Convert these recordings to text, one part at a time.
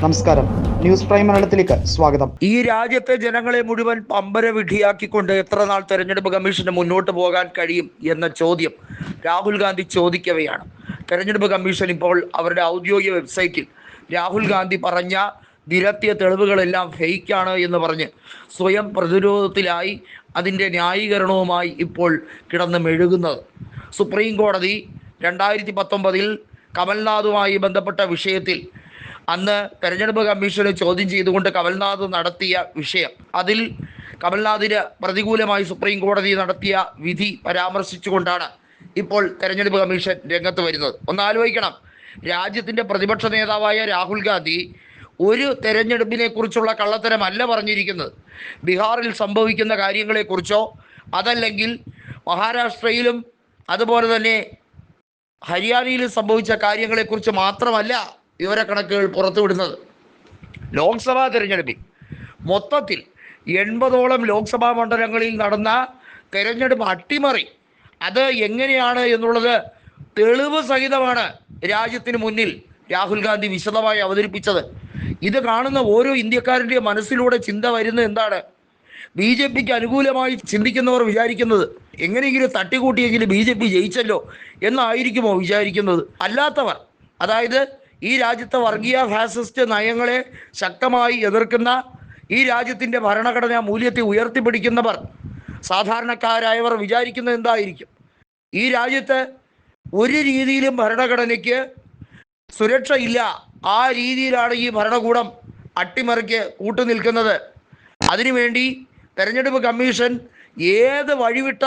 നമസ്കാരം. News prime മലയാളത്തിലേക്ക് സ്വാഗതം. ഈ രാജ്യത്തെ ജനങ്ങളെ മുഴുവൻ പമ്പര വിധിയാക്കിക്കൊണ്ട് എത്ര നാൾ തെരഞ്ഞെടുപ്പ് കമ്മീഷന് മുന്നോട്ട് പോകാൻ കഴിയും എന്ന ചോദ്യം രാഹുൽ ഗാന്ധി ചോദിക്കവെയാണ്. തെരഞ്ഞെടുപ്പ് കമ്മീഷൻ ഇപ്പോൾ അവരുടെ ഔദ്യോഗിക വെബ്സൈറ്റിൽ രാഹുൽ ഗാന്ധി പറഞ്ഞ നിരത്തിയ തെളിവുകളെല്ലാം ഫേക്കാണ് എന്ന് പറഞ്ഞ് സ്വയം പ്രതിരോധത്തിലായി അതിന്റെ ന്യായീകരണവുമായി ഇപ്പോൾ കിടന്ന് മെഴുകുന്നത്. സുപ്രീം കോടതി രണ്ടായിരത്തി പത്തൊമ്പതിൽ കമൽനാഥുമായി ബന്ധപ്പെട്ട വിഷയത്തിൽ അന്ന് തെരഞ്ഞെടുപ്പ് കമ്മീഷനെ ചോദ്യം ചെയ്തുകൊണ്ട് കമൽനാഥ് നടത്തിയ വിഷയം. അതിൽ കമൽനാഥിന് പ്രതികൂലമായി സുപ്രീം കോടതി നടത്തിയ വിധി പരാമർശിച്ചുകൊണ്ടാണ് ഇപ്പോൾ തെരഞ്ഞെടുപ്പ് കമ്മീഷൻ രംഗത്ത് വരുന്നത്. ഒന്ന് ആലോചിക്കണം. രാജ്യത്തിന്റെ പ്രതിപക്ഷ നേതാവായ രാഹുൽ ഗാന്ധി ഒരു തെരഞ്ഞെടുപ്പിനെ കുറിച്ചുള്ള കള്ളത്തരമല്ല പറഞ്ഞിരിക്കുന്നത്. ബീഹാറിൽ സംഭവിക്കുന്ന കാര്യങ്ങളെക്കുറിച്ചോ അതല്ലെങ്കിൽ മഹാരാഷ്ട്രയിലും അതുപോലെ തന്നെ ഹരിയാനയിലും സംഭവിച്ച കാര്യങ്ങളെക്കുറിച്ച് മാത്രമല്ല വിവരക്കണക്കുകൾ പുറത്തുവിടുന്നത് ലോക്സഭാ തിരഞ്ഞെടുപ്പിൽ മൊത്തത്തിൽ എൺപതോളം ലോക്സഭാ മണ്ഡലങ്ങളിൽ നടന്ന തിരഞ്ഞെടുപ്പ് അട്ടിമറി. അത് എങ്ങനെയാണ് എന്നുള്ളത് തെളിവ് സഹിതമാണ് രാജ്യത്തിന് മുന്നിൽ രാഹുൽ ഗാന്ധി വിശദമായി അവതരിപ്പിച്ചത്. ഇത് കാണുന്ന ഓരോ ഇന്ത്യക്കാരന്റെയും മനസ്സിലൂടെ ചിന്ത വരുന്നത് എന്താണ്? ബി ജെ പിക്ക് അനുകൂലമായി ചിന്തിക്കുന്നവർ വിചാരിക്കുന്നത് എങ്ങനെയെങ്കിലും തട്ടിക്കൂട്ടിയെങ്കിലും ബി ജെ പി ജയിച്ചല്ലോ എന്നായിരിക്കുമോ വിചാരിക്കുന്നത്? അല്ലാത്തവർ അതായത് ഈ രാജ്യത്തെ വർഗീയ ഫാസിസ്റ്റ് നയങ്ങളെ ശക്തമായി എതിർക്കുന്ന ഈ രാജ്യത്തിന്റെ ഭരണഘടനാ മൂല്യത്തെ ഉയർത്തിപ്പിടിക്കുന്നവർ സാധാരണക്കാരായവർ വിചാരിക്കുന്നത് എന്തായിരിക്കും? ഈ രാജ്യത്ത് ഒരു രീതിയിലും ഭരണഘടനയ്ക്ക് സുരക്ഷയില്ല. ആ രീതിയിലാണ് ഈ ഭരണകൂടം അട്ടിമറിക്ക് കൂട്ടുനിൽക്കുന്നത്. അതിനുവേണ്ടി തെരഞ്ഞെടുപ്പ് കമ്മീഷൻ ഏത് വഴിവിട്ട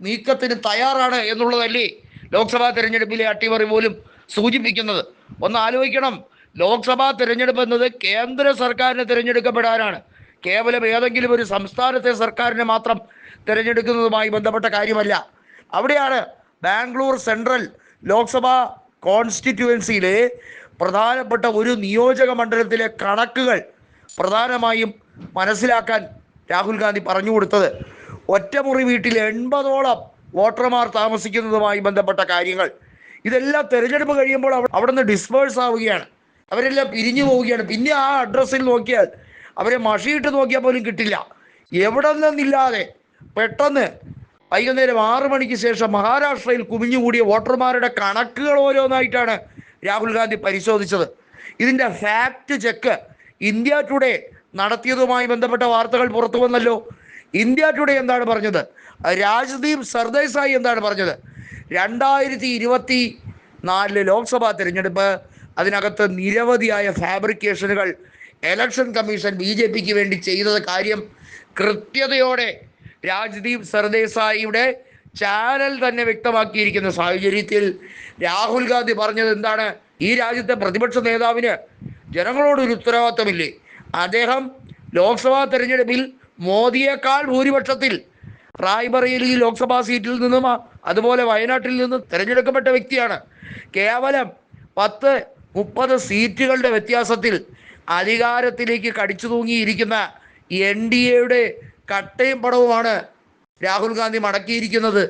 നീക്കത്തിന് തയ്യാറാണ് എന്നുള്ളതല്ലേ ലോക്സഭാ തെരഞ്ഞെടുപ്പിലെ അട്ടിമറി പോലും സൂചിപ്പിക്കുന്നത്. ഒന്ന് ആലോചിക്കണം. ലോക്സഭാ തിരഞ്ഞെടുപ്പ് എന്നത് കേന്ദ്ര സർക്കാരിനെ തിരഞ്ഞെടുക്കപ്പെടാനാണ്. കേവലം ഏതെങ്കിലും ഒരു സംസ്ഥാനത്തെ സർക്കാരിനെ മാത്രം തിരഞ്ഞെടുക്കുന്നതുമായി ബന്ധപ്പെട്ട കാര്യമല്ല. അവിടെയാണ് ബാംഗ്ലൂർ സെൻട്രൽ ലോക്സഭാ കോൺസ്റ്റിറ്റ്യുവൻസിയിലെ പ്രധാനപ്പെട്ട ഒരു നിയോജക മണ്ഡലത്തിലെ കണക്കുകൾ പ്രധാനമായും മനസ്സിലാക്കാൻ രാഹുൽ ഗാന്ധി പറഞ്ഞു കൊടുത്തത് ഒറ്റമുറി വീട്ടിൽ എൺപതോളം വോട്ടർമാർ താമസിക്കുന്നതുമായി ബന്ധപ്പെട്ട കാര്യങ്ങൾ. ഇതെല്ലാം തെരഞ്ഞെടുപ്പ് കഴിയുമ്പോൾ അവ- അവിടെ നിന്ന് ഡിസ്പേഴ്സ് ആവുകയാണ്. അവരെല്ലാം പിരിഞ്ഞു പോവുകയാണ്. പിന്നെ ആ അഡ്രസ്സിൽ നോക്കിയാൽ അവരെ മഷിയിട്ട് നോക്കിയാൽ പോലും കിട്ടില്ല. എവിടെ നിന്നില്ലാതെ പെട്ടെന്ന് വൈകുന്നേരം ആറു മണിക്ക് ശേഷം മഹാരാഷ്ട്രയിൽ കുമിഞ്ഞുകൂടിയ വോട്ടർമാരുടെ കണക്കുകൾ ഓരോന്നായിട്ടാണ് രാഹുൽ ഗാന്ധി പരിശോധിച്ചത്. ഇതിന്റെ ഫാക്റ്റ് ചെക്ക് ഇന്ത്യ ടുഡേ നടത്തിയതുമായി ബന്ധപ്പെട്ട വാർത്തകൾ പുറത്തു വന്നല്ലോ ഇന്ത്യ ടുഡേ എന്താണ് പറഞ്ഞത്? രാജ്ദീപ് സർദേശായി എന്താണ് പറഞ്ഞത്? രണ്ടായിരത്തി ഇരുപത്തി നാലിലെ ലോക്സഭാ തിരഞ്ഞെടുപ്പ്. അതിനകത്ത് നിരവധിയായ ഫാബ്രിക്കേഷനുകൾ ഇലക്ഷൻ കമ്മീഷൻ ബി ജെ പിക്ക് വേണ്ടി ചെയ്തത് കാര്യം കൃത്യതയോടെ രാജ്ദീപ് സർദേശായിയുടെ ചാനൽ തന്നെ വ്യക്തമാക്കിയിരിക്കുന്ന സാഹചര്യത്തിൽ രാഹുൽ ഗാന്ധി പറഞ്ഞത് എന്താണ്? ഈ രാജ്യത്തെ പ്രതിപക്ഷ നേതാവിന് ജനങ്ങളോടൊരു ഉത്തരവാദിത്തമില്ലേ അദ്ദേഹം ലോക്സഭാ തെരഞ്ഞെടുപ്പിൽ മോദിയേക്കാൾ ഭൂരിപക്ഷത്തിൽ റായ്ബറേലി ലോക്സഭാ സീറ്റിൽ നിന്നും അതുപോലെ വയനാട്ടിൽ നിന്ന് തിരഞ്ഞെടുക്കപ്പെട്ട വ്യക്തിയാണ്. കേവലം പത്ത് മുപ്പത് സീറ്റുകളുടെ വ്യത്യാസത്തിൽ അധികാരത്തിലേക്ക് കടിച്ചു തൂങ്ങിയിരിക്കുന്ന എൻ ഡി എയുടെ കട്ടയും പടവുമാണ് രാഹുൽ ഗാന്ധി മടക്കിയിരിക്കുന്നത്.